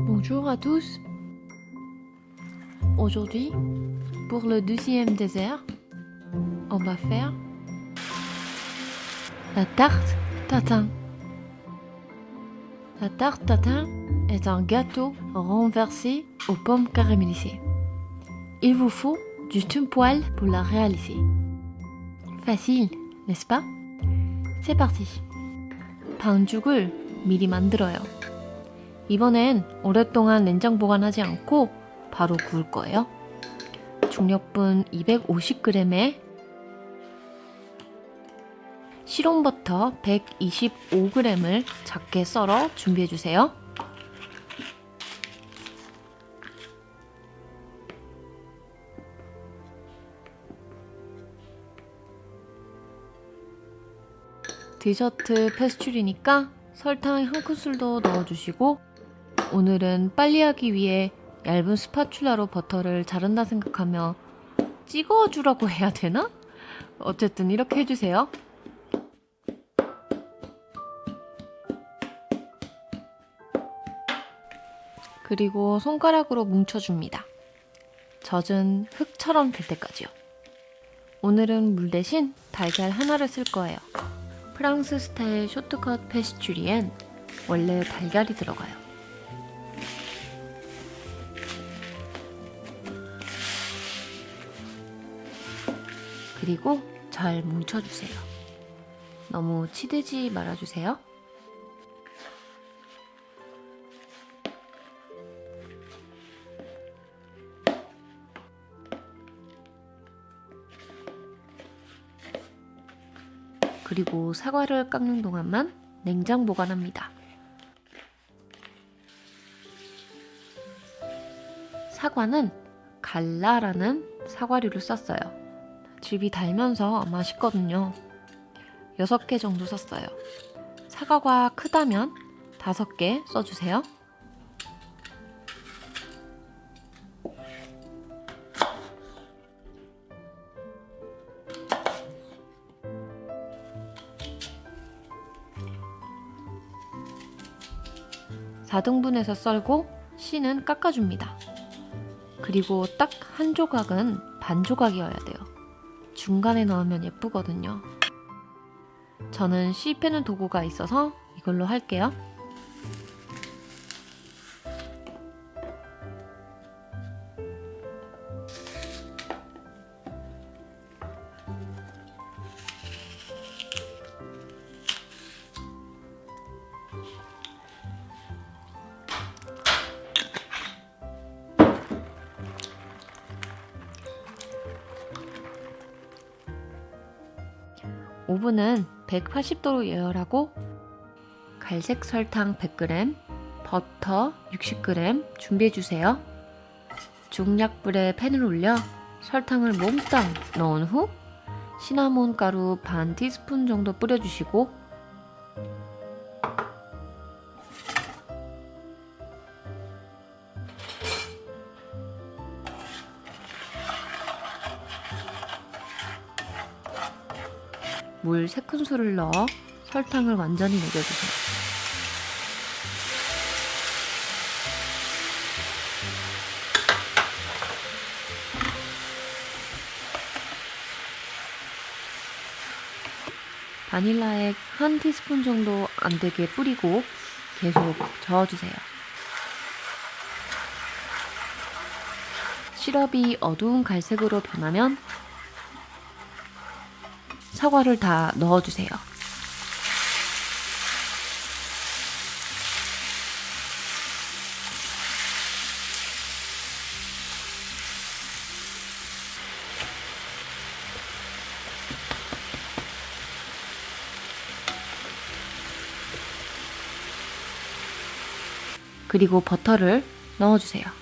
Bonjour à tous. Aujourd'hui, pour le deuxième dessert, on va faire la tarte tatin. La tarte tatin est un gâteau renversé aux pommes caramélisées. Il vous faut juste une poêle pour la réaliser. Facile, n'est-ce pas? C'est parti. 반죽을 미리 만들어요. 이번엔 오랫동안 냉장 보관하지 않고 바로 구울 거예요. 중력분 250g에 실온버터 125g을 작게 썰어 준비해 주세요. 디저트 페스츄리니까 설탕 한 큰술도 넣어주시고 오늘은 빨리 하기 위해 얇은 스파츌라로 버터를 자른다 생각하며 찍어주라고 해야 되나? 어쨌든 이렇게 해주세요. 그리고 손가락으로 뭉쳐줍니다. 젖은 흙처럼 될 때까지요. 오늘은 물 대신 달걀 하나를 쓸 거예요. 프랑스 스타일 쇼트컷 페스츄리엔 원래 달걀이 들어가요. 그리고 잘 뭉쳐주세요. 너무 치대지 말아주세요. 그리고 사과를 깎는 동안만 냉장 보관합니다. 사과는 갈라라는 사과류를 썼어요. 즙이 달면서 맛있거든요. 6개 정도 썼어요. 사과가 크다면 5개 써주세요. 사등분해서 썰고 씨는 깎아줍니다. 그리고 딱 한 조각은 반 조각이어야 돼요. 중간에 넣으면 예쁘거든요. 저는 씨 빼는 도구가 있어서 이걸로 할게요. 오븐은 180도로 예열하고 갈색 설탕 100g, 버터 60g 준비해 주세요. 중약불에 팬을 올려 설탕을 몽땅 넣은 후 시나몬 가루 반 티스푼 정도 뿌려주시고 물 3큰술을 넣어 설탕을 완전히 녹여주세요. 바닐라액 한 티스푼 정도 안 되게 뿌리고 계속 저어주세요. 시럽이 어두운 갈색으로 변하면 사과를 다 넣어주세요. 그리고 버터를 넣어주세요.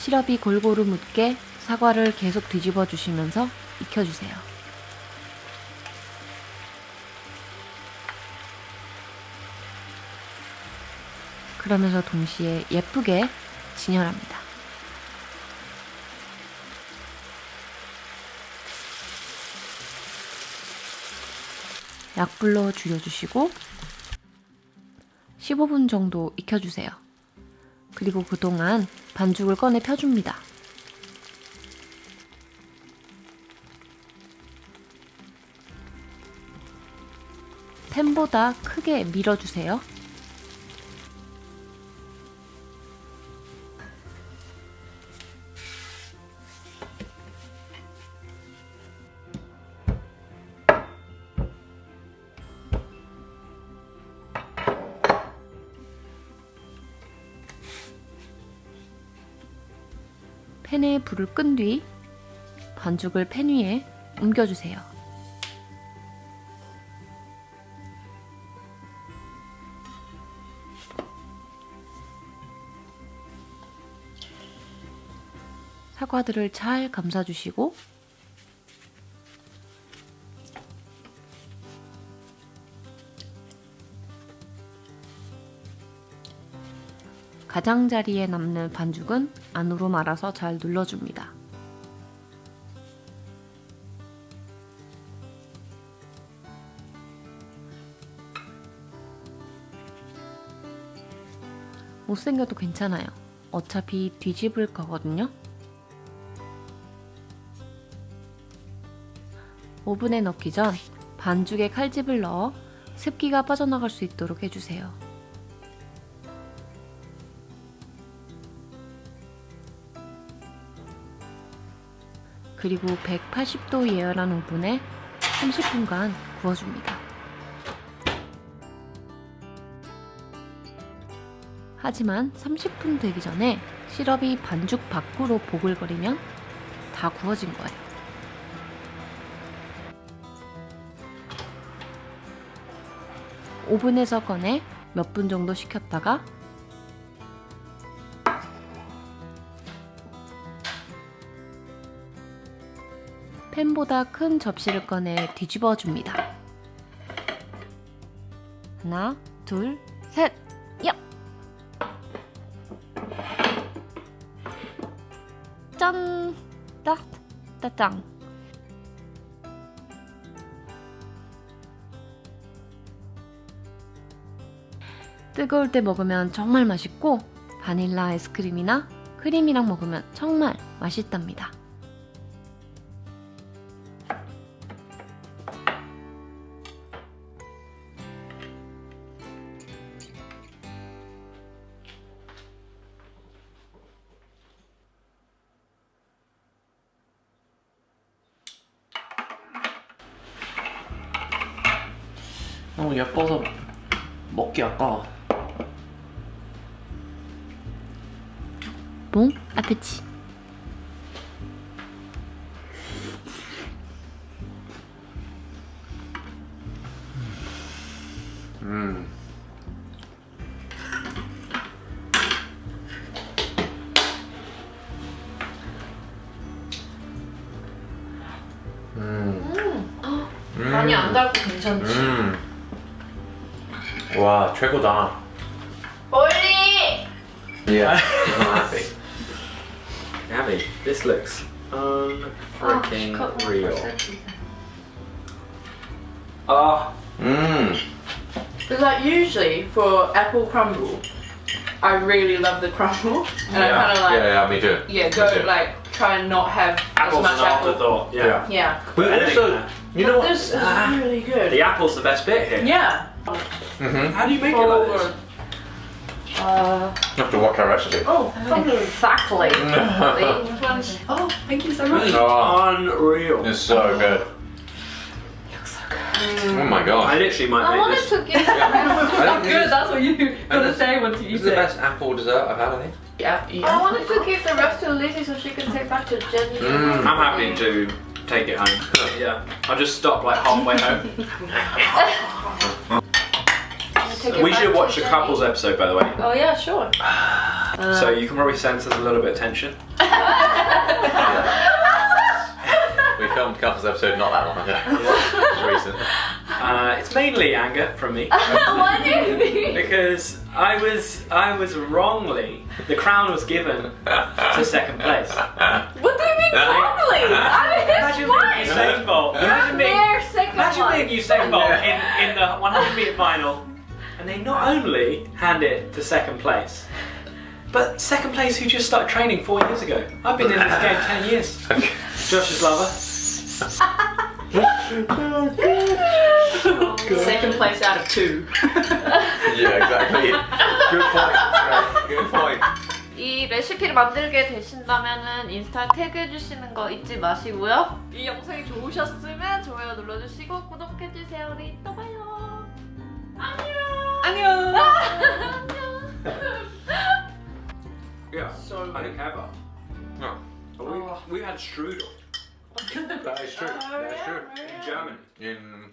시럽이 골고루 묻게 사과를 계속 뒤집어 주시면서 익혀주세요. 그러면서 동시에 예쁘게 진열합니다. 약불로 줄여주시고 15분 정도 익혀주세요. 그리고 그동안 반죽을 꺼내 펴줍니다. 팬보다 크게 밀어주세요. 팬에 불을 끈 뒤 반죽을 팬 위에 옮겨주세요. 사과들을 잘 감싸주시고 가장자리에 남는 반죽은 안으로 말아서 잘 눌러줍니다. 못생겨도 괜찮아요. 어차피 뒤집을 거거든요. 오븐에 넣기 전 반죽에 칼집을 넣어 습기가 빠져나갈 수 있도록 해주세요. 그리고 180도 예열한 오븐에 30분간 구워줍니다. 하지만 30분 되기 전에 시럽이 반죽 밖으로 보글거리면 다 구워진 거예요. 오븐에서 꺼내 몇 분 정도 식혔다가 팬보다 큰 접시를 꺼내 뒤집어 줍니다. 하나, 둘, 셋, 야! 짠! 딱, 따짱! 뜨거울 때 먹으면 정말 맛있고 바닐라 아이스크림이나 크림이랑 먹으면 정말 맛있답니다. 너무 예뻐서 먹기 아까워. 봉 아페치. 음. 음. 음. 많이 안 달고 괜찮지? 음. 와 최고다. 멀리! Yeah. He's not happy. Abby, this looks unfreaking real. Ah, 음. Because like usually for apple crumble, I really love the crumble, and I Yeah, kind of like Yeah, yeah, me too. yeah, go Me too. like try and not have apple's as an much apple. afterthought. Yeah. Yeah. Yeah, We Anything also, there. you know what? this is Ah. really good. The apple's the best bit here. Yeah. Mm-hmm. How do you make it Oh, like this? Uh, You have to watch our recipe. oh, Exactly. oh, thank you so much. Oh, Unreal. it's so good. It's so good. Oh my I god. literally might I make wanted this. to give I think this is, That's what you gotta this- say when you this is the say. best apple dessert I've had, I think. Yeah, I yeah. wanted to give the rest to Lizzie so she can take back to Jenny. Mm. I'm happy to take it home. yeah. I'll just stop like halfway home. Take it we back should to watch the Jenny. couples episode, by the way. Oh yeah, sure. so you can probably sense there's a little bit of tension. We filmed Couples episode not that long ago. It's recent. Uh, it's mainly anger from me what do you mean? because I was I was wrongly the crown was given to second place. What do you mean wrongly? I mean, Imagine it's being fine. Usain Bolt. Imagine being They're second Imagine one. being Usain Bolt in, in the 100 meter final, and they not only hand it to second place, but second place who just started training four years ago. I've been in this game 10 years. Josh's lover. Second place out of two. Yeah, exactly. Good point. Right, Good point. 이 레시피를 만들게 되신다면은 인스타 태그해 주시는 거 잊지 마시고요. 이 영상이 좋으셨으면 좋아요 눌러주시고 구독해 주세요. 우리 또 봐요. 안녕. 안녕. Yeah, So I didn't have a. No, We, oh. we had strudel that is true. That is oh, true. in Germany. In